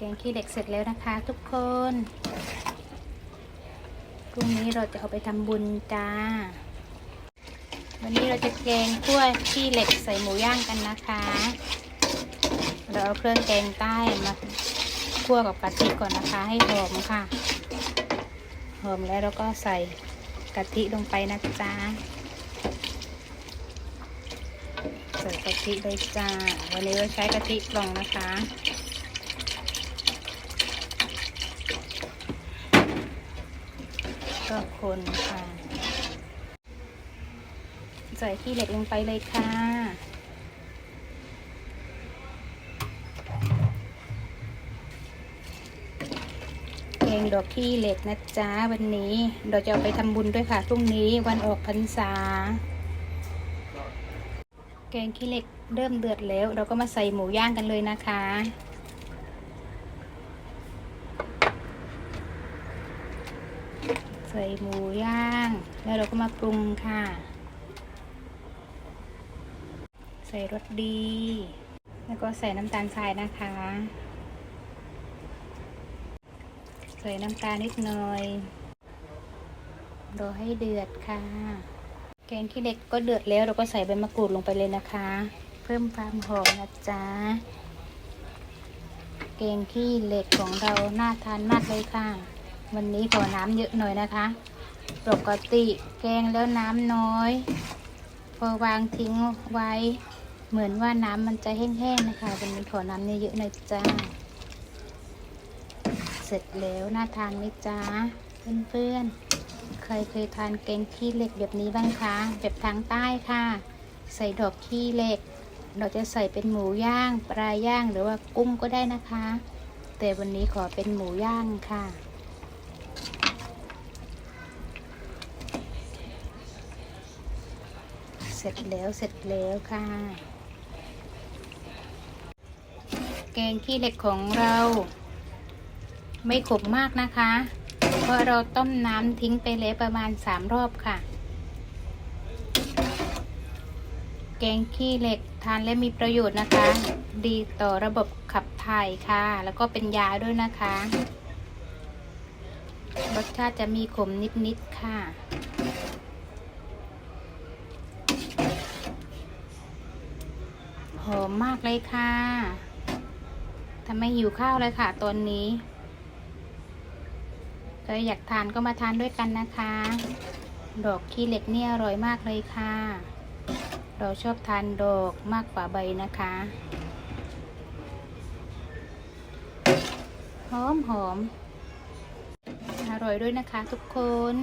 แกงขี้เหล็กเสร็จแล้วนะคะ ทุกคนพรุ่งนี้เราจะเอาไปทำบุญจ้า วันนี้เราจะแกงกล้วยขี้เหล็กใส่หมูย่างกันนะคะ เราเอาเครื่องแกงใต้มาคั่วกับกะทิก่อนนะคะ ให้หอมค่ะ หอมแล้วเราก็ใส่กะทิลงไปนะจ๊ะใส่กะทิเลยจ้า วันนี้เราใช้กะทิกล่องนะคะ ก็คนค่ะ ใส่ขี้เหล็กลงไปเลยค่ะแกงดอกขี้เหล็กนะจ๊ะวันนี้ เราจะเอาไปทำบุญด้วยค่ะพรุ่งนี้วันออกพรรษา แกงขี้เหล็กเริ่มเดือดแล้ว เราก็มาใส่หมูย่างกันเลยนะคะ ใส่หมูย่าง แล้วเราก็มาปรุงค่ะ ใส่รสดี แล้วก็ใส่น้ำตาลทรายนะคะ ใส่น้ำตาลนิดหน่อยรอให้เดือดค่ะ แกงขี้เหล็กก็เดือดแล้วเราก็ใส่ใบมะกรูดลงไปเลยนะคะ เพิ่มความหอมนะจ๊ะแกงขี้เหล็กของเราน่าทานมากเลยค่ะ วันนี้ขอน้ำเยอะหน่อยนะคะ ปกติแกงแล้วน้ำน้อย พอวางทิ้งไว้ เหมือนว่าน้ำมันจะแห้งๆนะคะวันนี้ขอน้ำเยอะๆหน่อยจ้า เสร็จแล้วน่าทานไหมจ้าเพื่อนๆ ใครเคยทานแกงขี้เหล็กแบบนี้บ้างคะ แบบทางใต้ค่ะ ใส่ดอกขี้เหล็ก เราจะใส่เป็นหมูย่าง ปลาย่างหรือว่ากุ้งก็ได้นะคะ แต่วันนี้ขอเป็นหมูย่างค่ะ เสร็จแล้วเสร็จแล้วค่ะ แกงขี้เหล็กของเรา ไม่ขมมากนะคะ เพราะเราต้มน้ำทิ้งไปแล้วประมาณสามรอบค่ะ แกงขี้เหล็กทานและมีประโยชน์นะคะ ดีต่อระบบขับถ่ายค่ะ แล้วก็เป็นยาด้วยนะคะ รสชาติจะมีขมนิดๆค่ะ หอมมากเลยค่ะทำให้หิวข้าวเลยค่ะตอนนี้ใครอยากทานก็มาทานด้วยกันนะคะ ดอกขี้เหล็กเนี่ยอร่อยมากเลยค่ะ เราชอบทานดอกมากกว่าใบนะคะ หอมหอมอร่อยด้วยนะคะทุกคน